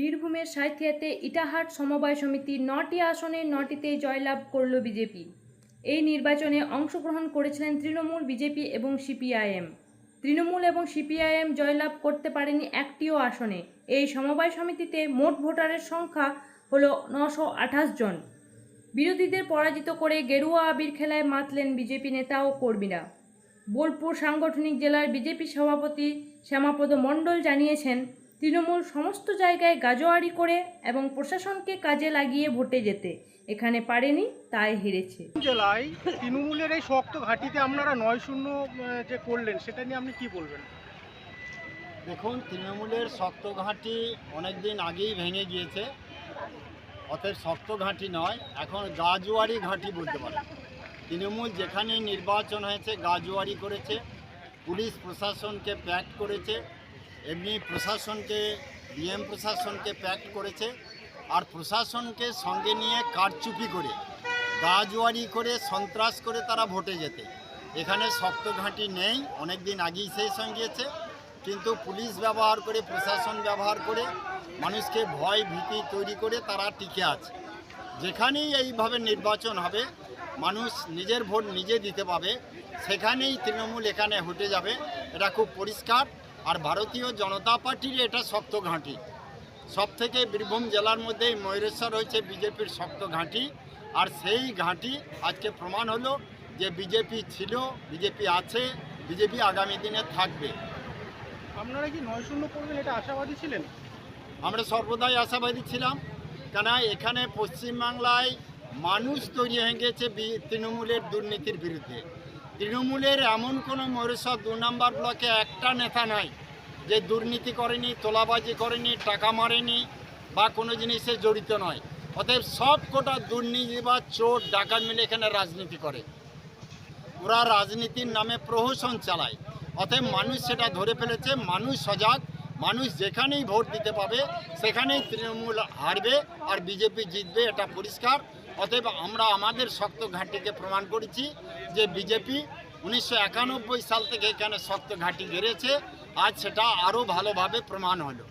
বীরভূমের সাঁইথিয়াতে ইটাহাট সমবায় সমিতি নটি আসনে নটিতেই জয়লাভ করল বিজেপি। এই নির্বাচনে অংশগ্রহণ করেছিলেন তৃণমূল, বিজেপি এবং সিপিআইএম। তৃণমূল এবং সিপিআইএম জয়লাভ করতে পারেনি একটিও আসনে। এই সমবায় সমিতিতে মোট ভোটারের সংখ্যা হল নশো জন। বিরোধীদের পরাজিত করে গেরুয়া আবির খেলায় মাতলেন বিজেপি নেতা ও কর্মীরা। বোলপুর সাংগঠনিক জেলার বিজেপি সভাপতি শ্যামাপদ মণ্ডল জানিয়েছেন তৃণমূল সমস্ত জায়গায় গাজোয়ারি করে এবং প্রশাসনকে কাজে লাগিয়ে ভোটে যেতে। এখানে পারেনি তাই হেরেছে। জেলায় তৃণমূলের এই শক্ত ঘাটিতে আপনারা নয় শূন্য যে করলেন সেটা নিয়ে আপনি কি বলবেন? দেখুন তৃণমূলের শক্ত ঘাঁটি অনেক দিন আগেই ভেঙে গিয়েছে। অতএব শক্ত ঘাঁটি নয় এখন গাজুয়ারি ঘাঁটি বলতে পারে তৃণমূল যেখানে নির্বাচন হয়েছে গাজুয়ারি করেছে পুলিশ প্রশাসনকে প্যাক করেছে এমনি প্রশাসনকে, ডিএম প্রশাসনকে প্যাক করেছে, আর প্রশাসনকে সঙ্গে নিয়ে কারচুপি করে গাজুয়ারি করে, সন্ত্রাস করে তারা ভোটে যেতে। এখানে শক্ত ঘাঁটি নেই অনেক দিন আগেই শেষ হয়ে গিয়েছে কিন্তু পুলিশ ব্যবহার করে, প্রশাসন ব্যবহার করে, মানুষকে ভয় ভীতি তৈরি করে তারা টিকে আছে। যেখানেই এইভাবে নির্বাচন হবে, মানুষ নিজের ভোট নিজে দিতে পাবে, সেখানেই তৃণমূল এখানে হটে যাবে। এটা খুব পরিষ্কার। আর ভারতীয় জনতা পার্টির এটা শক্ত ঘাঁটি। সব থেকে বীরভূম জেলার মধ্যে ময়ূরেশ্বর হয়েছে বিজেপির শক্ত ঘাঁটি। আর সেই ঘাঁটি আজকে প্রমাণ হলো যে বিজেপি ছিল বিজেপি আছে বিজেপি আগামী দিনে থাকবে। আপনারা কি নয় শূন্য করবেন এটা আশাবাদী ছিলেন? আমরা সর্বদাই আশাবাদী ছিলাম। কেন এখানে পশ্চিমবাংলায় মানুষ তৈরি হয়ে গেছে তৃণমূলের দুর্নীতির বিরুদ্ধে। তৃণমূলের এমন কোনো ময়ূরেশ্বর দু নম্বর ব্লকে একটা নেতা নাই যে দুর্নীতি করেনি, তোলাবাজি করেনি, টাকা মারেনি বা কোনো জিনিসে জড়িত নয়। অতএব সব কটা দুর্নীতি বা চোর, ডাকাত মিলে এখানে রাজনীতি করে। ওরা রাজনীতির নামে প্রহসন চালায়। অতএব মানুষ সেটা ধরে ফেলেছে, মানুষ সজাগ মানুষ যেখানেই ভোট দিতে পাবে, সেখানেই তৃণমূল হারবে আর বিজেপি জিতবে, এটা পরিষ্কার। অতএব আমরা আমাদের শক্ত ঘাঁটিকে প্রমাণ করেছি যে বিজেপি উনিশশো একানব্বই সাল থেকে এখানে শক্ত ঘাঁটি গেড়েছে। আজ সেটা আরও ভালোভাবে প্রমাণ হলো।